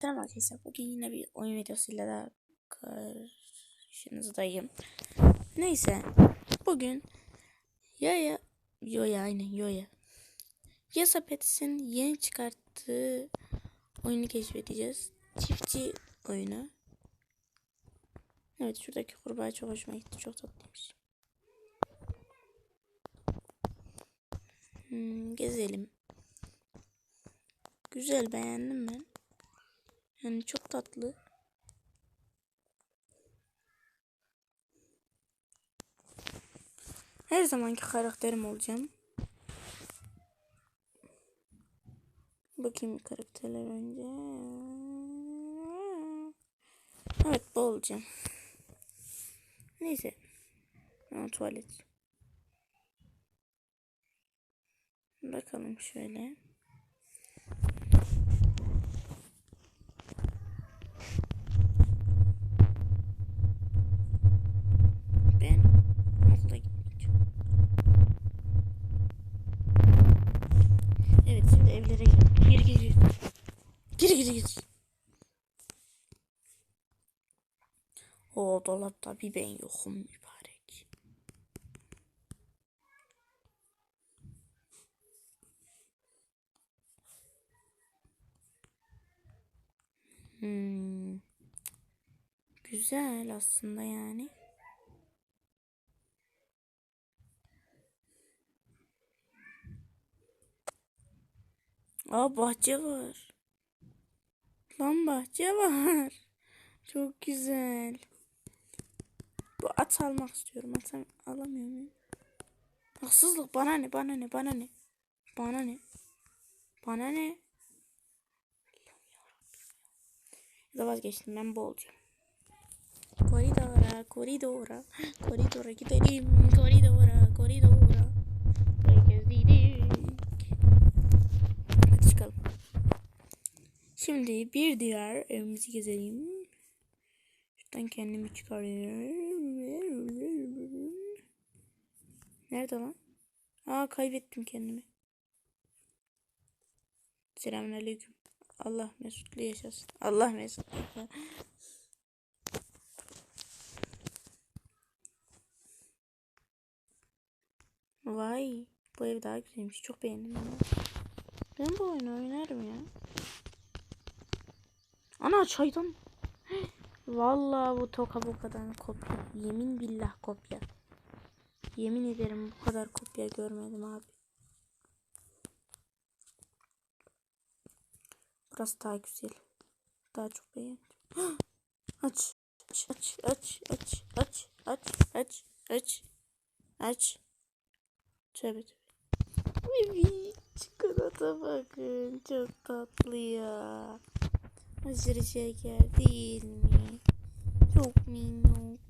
Selam arkadaşlar. Bugün yine bir oyun videosuyla da karşınızdayım. Neyse. Bugün Yaya Yoya aynen Yoya. Yasa Pets'in yeni çıkarttığı oyunu keşfedeceğiz. Çiftçi oyunu. Evet şuradaki kurbağa çok hoşuma gitti. Çok tatlıymış. Hmm, gezelim. Güzel beğendim ben. Yani çok tatlı. Her zamanki karakterim olacağım. Bakayım karakterler önce. Evet bu olacağım. Neyse. Ha, tuvalet. Bakalım şöyle. Ben okula gitmeyeceğim. Evet şimdi evlere girelim. Gir gir gir. Gir gir gir. O dolapta bir ben yokum mübarek. Hmm. Güzel aslında yani. Aa bahçe var. Lan bahçe var. Çok güzel. Bu at almak istiyorum. At al- alamıyor muyum? Haksızlık bana ne bana ne bana ne. Bana ne. Bana ne. Ya da vazgeçtim ben bu olacağım. Koridora, koridora, koridora gidelim, koridora, koridora. Herkes dedik. Çıkalım. Şimdi bir diğer evimizi gezelim. Şuradan kendimi çıkarıyorum. Nerede lan? Aa kaybettim kendimi. Selamünaleyküm. Allah mesutlu yaşasın. Allah mesutlu. Vay. Bu ev daha güzelmiş. Çok beğendim ben. Ben bu oyunu oynarım ya. Ana çaydan. Vallahi bu toka bu kadar kopya. Yemin billah kopya. Yemin ederim bu kadar kopya görmedim abi. Burası daha güzel. Daha çok beğendim. Aç. Aç aç aç aç aç aç aç aç aç. Tövbe tövbe. Evet, çikolata bakın. Çok tatlı ya. Aşırı şeker değil mi? Çok minnuk.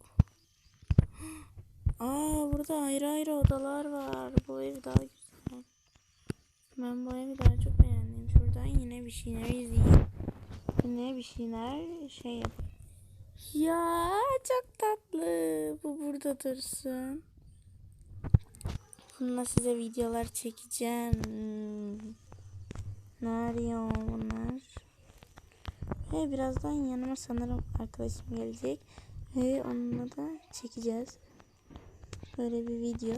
Aa burada ayrı ayrı odalar var. Bu ev daha güzel. Ben bu evi daha çok beğendim. Şuradan yine bir şeyler izleyeyim. Yine bir şeyler şey yap. Ya çok tatlı. Bu burada dursun. Bununla size videolar çekeceğim. Hmm. Ne arıyor bunlar? Ve birazdan yanıma sanırım arkadaşım gelecek. Ve onunla da çekeceğiz. Böyle bir video.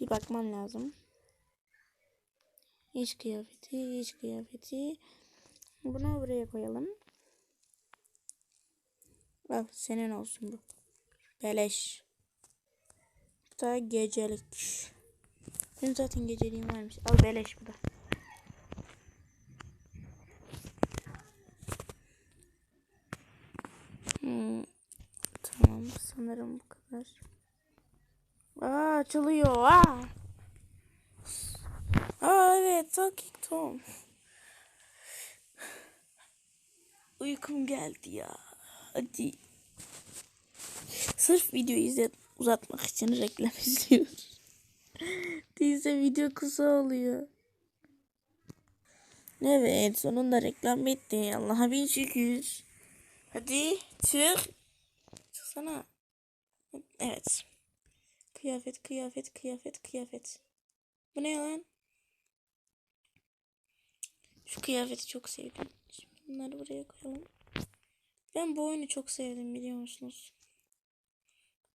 Bir bakmam lazım. İş kıyafeti, iş kıyafeti. Bunu buraya koyalım. Al senin olsun bu. Beleş. Bu da gecelik. Benim zaten geceliğim varmış. Al beleş bu da. Hmm. Tamam sanırım bu kadar. Aa açılıyor. Aa. Aa evet Talking Tom. Uykum geldi ya. Hadi. Sırf videoyu izle uzatmak için reklam izliyoruz. Değilse video kısa oluyor. Evet sonunda reklam bitti. Allah'a bin şükür. Hadi çık. Çıksana. Evet. Kıyafet kıyafet kıyafet kıyafet. Bu ne lan? Şu kıyafeti çok sevdim. Şimdi bunları buraya koyalım. Ben bu oyunu çok sevdim biliyor musunuz?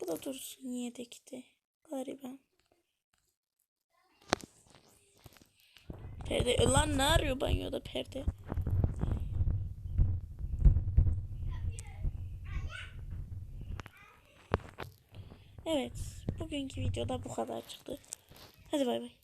Bu da dursun yedekte. Gariban. Perde. E Lan ne arıyor banyoda perde? Evet. Bugünkü videoda bu kadar çıktı. Hadi bay bay.